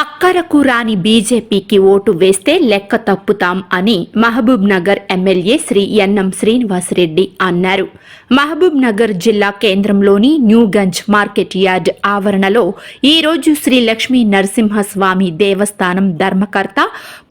అక్కరకు రాని బీజేపీకి ఓటు వేస్తే లెక్క తప్పుతాం అని మహబూబ్ నగర్ ఎమ్మెల్యే శ్రీ ఎన్ఎం శ్రీనివాసరెడ్డి అన్నారు. మహబూబ్ నగర్ జిల్లా కేంద్రంలోని న్యూగంజ్ మార్కెట్ యార్డ్ ఆవరణలో ఈ రోజు శ్రీ లక్ష్మీ నరసింహస్వామి దేవస్థానం ధర్మకర్త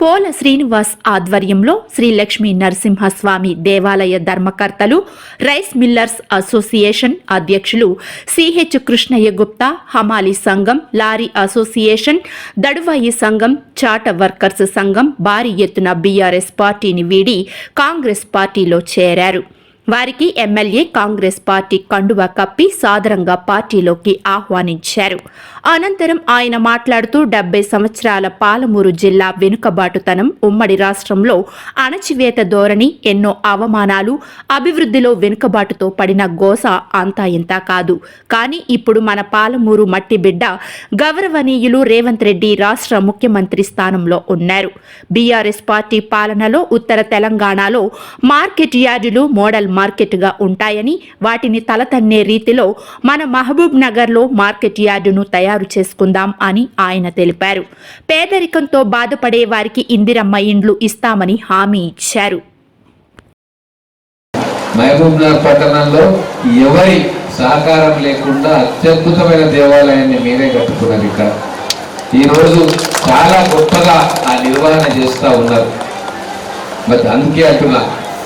పోల శ్రీనివాస్ ఆధ్వర్యంలో శ్రీ లక్ష్మీ నరసింహస్వామి దేవాలయ ధర్మకర్తలు రైస్ మిల్లర్స్ అసోసియేషన్ అధ్యక్షులు సిహెచ్ కృష్ణయ్య గుప్తా హమాలి సంఘం లారీ అసోసియేషన్ దడువాయి సంఘం చాట వర్కర్స్ సంఘం భారీ ఎత్తున బీఆర్ఎస్ పార్టీని వీడి కాంగ్రెస్ పార్టీలో చేరారు. వారికి ఎమ్మెల్యే కాంగ్రెస్ పార్టీ కండువా కప్పి సాదరంగా పార్టీలోకి ఆహ్వానించారు. అనంతరం ఆయన మాట్లాడుతూ డెబ్బై సంవత్సరాల పాలమూరు జిల్లా వెనుకబాటుతనం ఉమ్మడి రాష్ట్రంలో అణచివేత ధోరణి ఎన్నో అవమానాలు అభివృద్ధిలో వెనుకబాటుతో పడిన గోస అంతా ఇంతా కాదు. కానీ ఇప్పుడు మన పాలమూరు మట్టి బిడ్డ గౌరవనీయులు రేవంత్ రెడ్డి రాష్ట్ర ముఖ్యమంత్రి స్థానంలో ఉన్నారు. బీఆర్ఎస్ పార్టీ పాలనలో ఉత్తర తెలంగాణలో మార్కెట్ యార్డులు మోడల్ మార్కెట్గా ఉంటాయని వాటిని తలతన్నే రీతిలో మన మహబూబ్ నగర్లో మార్కెట్ యార్డును తయారు చేసుకుందాం అని ఆయన తెలిపారు. పేదరికంతో బాధపడే వారికి ఇందిరమ్మ ఇండ్లు ఇస్తామని హామీ ఇచ్చారు. మహబూబ్నగర్ పట్టణంలో ఎవరి సహకారం లేకుండా అత్యద్భుతమైన దేవాలయాన్ని మీరే కట్టుకున్నారు ఇక్కడ. ఈరోజు చాలా గొప్పగా ఆ నిర్వహణ చేస్తూ ఉన్నారు. మరి అందుకే అంటున్నా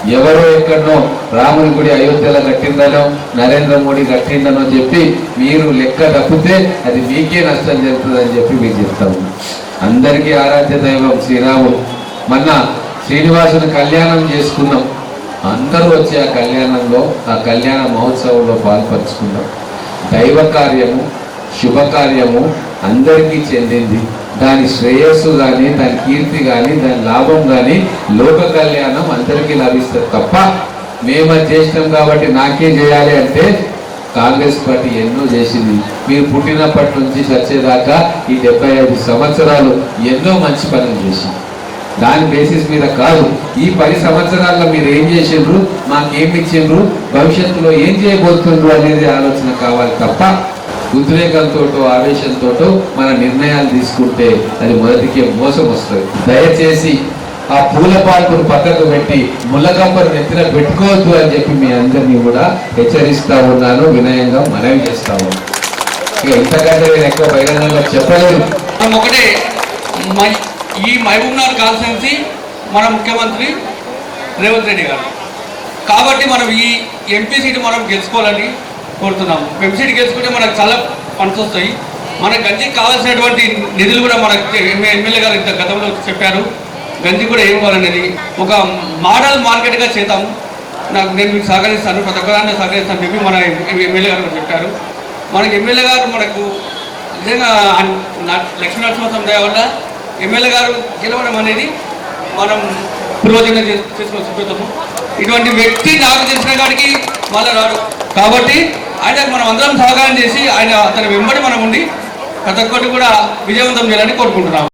ఎవరో ఎక్కడనో రాముని గుడి అయోధ్యలో కట్టిందనో నరేంద్ర మోడీ కట్టిందనో చెప్పి మీరు లెక్క తప్పితే అది మీకే నష్టం జరుగుతుందని చెప్పి మీకు చెప్తా అందరికీ ఆరాధ్య దైవం శ్రీరాముడు. మొన్న శ్రీనివాసుని కళ్యాణం చేసుకున్నాం. అందరూ వచ్చి ఆ కళ్యాణంలో ఆ కళ్యాణ మహోత్సవంలో పాల్పంచుకున్నాం. దైవ కార్యము శుభకార్యము అందరికీ చెందింది. దాని శ్రేయస్సు కానీ దాని కీర్తి కానీ దాని లాభం కానీ లోక కళ్యాణం అందరికీ లభిస్తుంది తప్ప మేము అది చేసినాం కాబట్టి నాకే చేయాలి అంటే కాంగ్రెస్ పార్టీ ఎన్నో చేసింది. మీరు పుట్టినప్పటి నుంచి చచ్చేదాకా ఈ డెబ్బై ఐదు సంవత్సరాలు ఎన్నో మంచి పనులు చేసింది. దాని బేసిస్ మీద కాదు ఈ పది సంవత్సరాల్లో మీరు ఏం చేసిండ్రు? మాకేం ఇచ్చిండ్రు? భవిష్యత్తులో ఏం చేయబోతుండ్రు అనేది ఆలోచన కావాలి తప్ప ఉద్రేకంతో ఆవేశంతో మన నిర్ణయాలు తీసుకుంటే అది మొదటికే మోసం వస్తుంది. దయచేసి ఆ పూల పాల్పును పక్కకు పెట్టి ముళ్ళకంపను నెత్తిన పెట్టుకోవద్దు అని చెప్పి మీ అందరినీ కూడా హెచ్చరిస్తా ఉన్నాను వినయంగా మనవి చేస్తా ఉన్నాను. ఇక ఇంతకంటే నేను ఎక్కువ బహిరంగంగా చెప్పలేదు మనం ఒకటే మై- ఈ మహబూబ్ నగర్ కాన్స్టిట్యున్సీ మన ముఖ్యమంత్రి రేవంత్ రెడ్డి గారు. కాబట్టి మనం ఈ ఎంపీ సీటు మనం గెలుచుకోవాలని కోరుతున్నాము. వెబ్సైట్ సీట్ గెలుచుకుంటే మనకు చాలా ఫండ్స్ వస్తాయి. మన గంజికి కావాల్సినటువంటి నిధులు కూడా మనకు ఎమ్మెల్యే గారు ఇంత గతంలో చెప్పారు. గంజి కూడా ఏం కావాలనేది ఒక మోడల్ మార్కెట్గా చేద్దాము నాకు నేను మీకు సహకరిస్తాను. ప్రతి ఒక్కదాన్ని సహకరిస్తాను చెప్పి మన ఎమ్మెల్యే గారు కూడా చెప్పారు. మనకి ఎమ్మెల్యే గారు మనకు నిజంగా నా- లక్ష్మీ నరసింహస్వామి దయ వల్ల ఎమ్మెల్యే గారు గెలవడం అనేది మనం ప్రయోజనం చేసుకొని సిద్ధము ఇటువంటి వ్యక్తి నాకు తెలిసిన కాడికి మళ్ళీ రాడు. కాబట్టి ఆయనకు మనం అందరం సహకారం చేసి ఆయన అతని వెంబడి మనం ఉండి ప్రతి ఒక్కటి కూడా విజయవంతం చేయాలని కోరుకుంటున్నాం